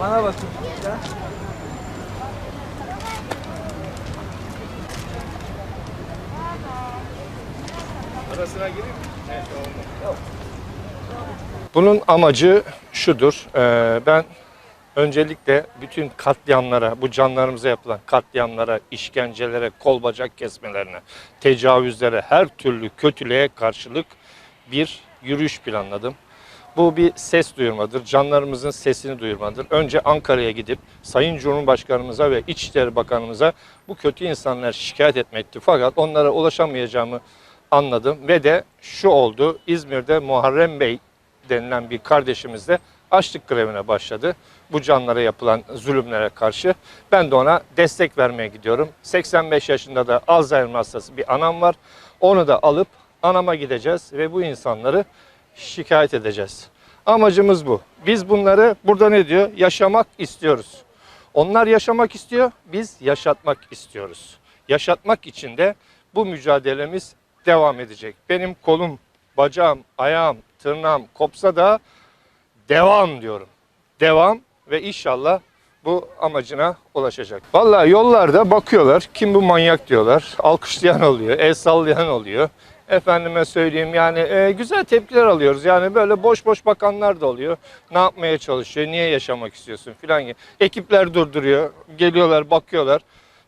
Bana bakın. Ya. Arasına gireyim mi? Evet. Bunun amacı şudur. Ee, ben öncelikle bütün katliamlara, bu canlarımıza yapılan katliamlara, işkencelere, kol bacak kesmelerine, tecavüzlere, her türlü kötülüğe karşılık bir yürüyüş planladım. Bu bir ses duyurmadır. Canlarımızın sesini duyurmadır. Önce Ankara'ya gidip Sayın Cumhurbaşkanımıza ve İçişleri Bakanımıza bu kötü insanlar şikayet etmekti. Fakat onlara ulaşamayacağımı anladım ve de şu oldu. İzmir'de Muharrem Bey denilen bir kardeşimiz de açlık grevine başladı. Bu canlara yapılan zulümlere karşı. Ben de ona destek vermeye gidiyorum. 85 yaşında da Alzheimer hastası bir anam var. Onu da alıp anama gideceğiz ve bu insanları şikayet edeceğiz. Amacımız bu. Biz bunları burada ne diyor? Yaşamak istiyoruz. Onlar yaşamak istiyor, biz yaşatmak istiyoruz. Yaşatmak için de bu mücadelemiz devam edecek. Benim kolum, bacağım, ayağım, tırnağım kopsa da devam diyorum. Devam ve inşallah bu amacına ulaşacak. Vallahi yollarda bakıyorlar. Kim bu manyak diyorlar. Alkışlayan oluyor, el sallayan oluyor. Efendime söyleyeyim yani e, güzel tepkiler alıyoruz. Yani böyle boş boş bakanlar da oluyor. Ne yapmaya çalışıyor, niye yaşamak istiyorsun filan gibi. Ekipler durduruyor, geliyorlar, bakıyorlar.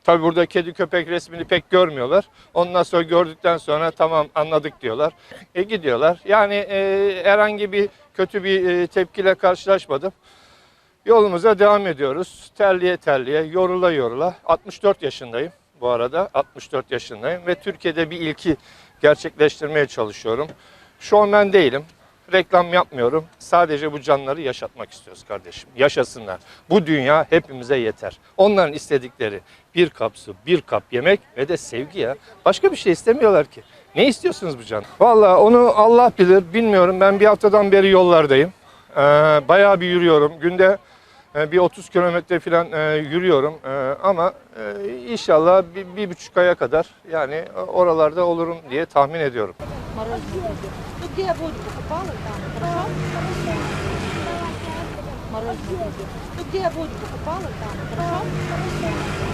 Tabi burada kedi köpek resmini pek görmüyorlar. Ondan sonra gördükten sonra tamam anladık diyorlar. E gidiyorlar. Yani e, herhangi bir kötü bir e, tepkiyle karşılaşmadım. Yolumuza devam ediyoruz. Terliye terliye, yorula yorula. 64 yaşındayım bu arada. 64 yaşındayım ve Türkiye'de bir ilki gerçekleştirmeye çalışıyorum. Ben değilim. Reklam yapmıyorum. Sadece bu canları yaşatmak istiyoruz kardeşim. Yaşasınlar. Bu dünya hepimize yeter. Onların istedikleri bir kap su, bir kap yemek ve de sevgi ya. Başka bir şey istemiyorlar ki. Ne istiyorsunuz bu can? Vallahi onu Allah bilir. Bilmiyorum. Ben bir haftadan beri yollardayım. Ee, bayağı bir yürüyorum. Günde bir 30 kilometre falan e, yürüyorum. E, ama e, inşallah bir, bir buçuk aya kadar yani e, oralarda olurum diye tahmin ediyorum. Мороженое. Ну где я буду покупала там, хорошо? Мороженое. Ну где я буду покупала там, хорошо?